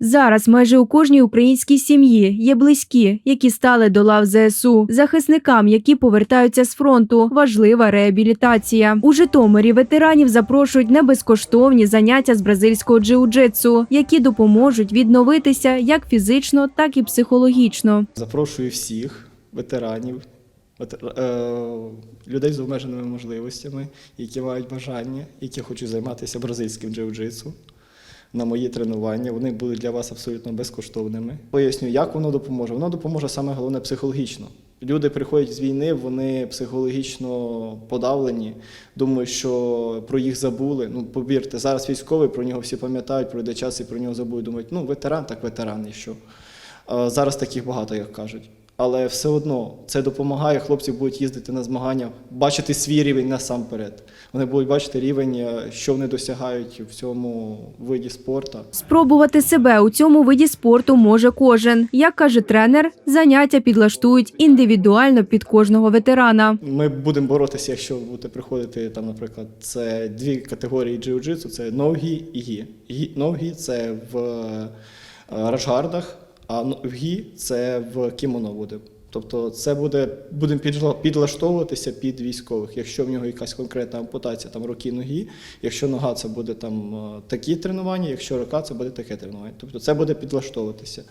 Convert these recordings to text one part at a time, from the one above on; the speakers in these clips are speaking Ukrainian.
Зараз майже у кожній українській сім'ї є близькі, які стали до лав ЗСУ. Захисникам, які повертаються з фронту, важлива реабілітація. У Житомирі ветеранів запрошують на безкоштовні заняття з бразильського джиу-джитсу, які допоможуть відновитися як фізично, так і психологічно. Запрошую всіх ветеранів, е, людей з обмеженими можливостями, які мають бажання, які хочуть займатися бразильським джиу-джитсу на мої тренування. Вони будуть для вас абсолютно безкоштовними. Поясню, як воно допоможе. Воно допоможе саме головне психологічно. Люди приходять з війни, вони психологічно подавлені, думають, що про їх забули. Ну, повірте, зараз військовий про нього всі пам'ятають, пройде час і про нього забудуть. Думають, ну ветеран, так ветеран, і що. Зараз таких багато, як кажуть. Але все одно це допомагає. Хлопці будуть їздити на змагання, бачити свій рівень насамперед. Вони будуть бачити рівень, е, що вони досягають в цьому виді спорту. Спробувати себе у цьому виді спорту може кожен. Як каже тренер, заняття підлаштують індивідуально під кожного ветерана. Ми будемо боротися, якщо будете приходити там, наприклад, це дві категорії джиу-джитсу: це ногі і гі. Гі ногі це в е, рашгардах, а в гі це в кімоно буде. Тобто це буде будемо підлаштовуватися під військових. Якщо в нього якась конкретна ампутація, там руки, ноги, якщо нога це буде там е, такі тренування, якщо рука це буде таке тренування. Тобто це буде підлаштовуватися.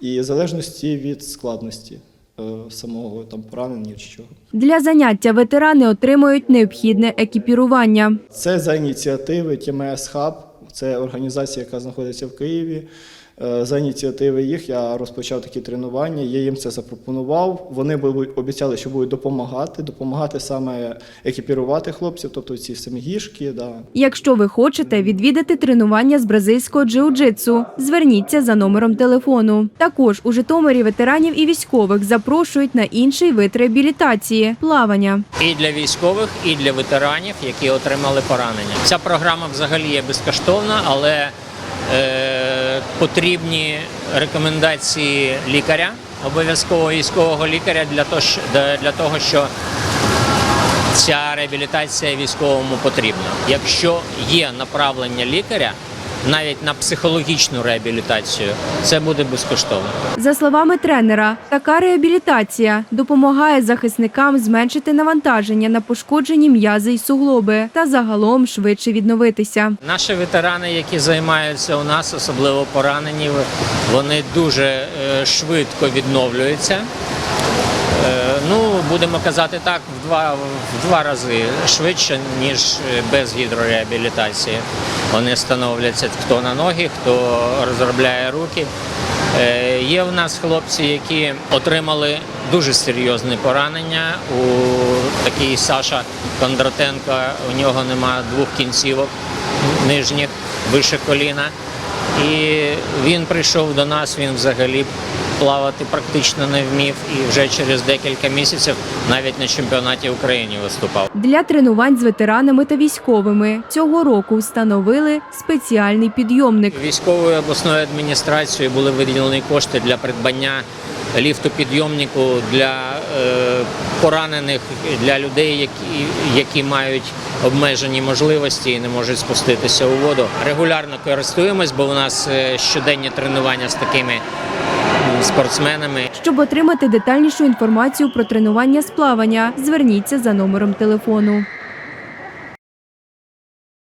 І в залежності від складності е, самого там поранення чи чого. Для заняття ветерани отримують необхідне екіпірування. Це за ініціативи TMS Hub, це організація, яка знаходиться в Києві. Е, За ініціативи їх я розпочав такі тренування. Я їм це запропонував. Вони обіцяли, що будуть допомагати, допомагати саме екіпірувати хлопців, тобто ці самі гішки. Да. Якщо ви хочете відвідати тренування з бразильського джиу-джитсу, зверніться за номером телефону. Також у Житомирі ветеранів і військових запрошують на інший вид реабілітації плавання. і для військових, і для ветеранів, які отримали поранення. Ця програма взагалі є безкоштовна, але е, потрібні рекомендації лікаря, обов'язково військового лікаря для того, для- того, що ця реабілітація військовому потрібна. Якщо є направлення лікаря, навіть на психологічну реабілітацію, це буде безкоштовно. За словами тренера, така реабілітація допомагає захисникам зменшити навантаження на пошкоджені м'язи й суглоби та загалом швидше відновитися. Наші ветерани, які займаються у нас, особливо поранені, вони дуже е, швидко відновлюються. Ну, будемо казати так, в два, в два рази швидше, ніж е, без гідрореабілітації. Вони становляться хто на ноги, хто розробляє руки. Е, Є в нас хлопці, які отримали дуже серйозне поранення. У такий Саша Кондратенко, у нього нема двох кінцівок нижніх вище коліна. І він прийшов до нас, він взагалі плавати практично не вмів і вже через декілька місяців навіть на чемпіонаті України виступав. Для тренувань з ветеранами та військовими цього року встановили спеціальний підйомник. Військовою обласною адміністрацією були виділені кошти для придбання ліфту підйомнику для е, поранених, для людей, які, які мають обмежені можливості і не можуть спуститися у воду. Регулярно користуємось, бо у нас е, щоденні тренування з такими спортсменами. Щоб отримати детальнішу інформацію про тренування з плавання, зверніться за номером телефону.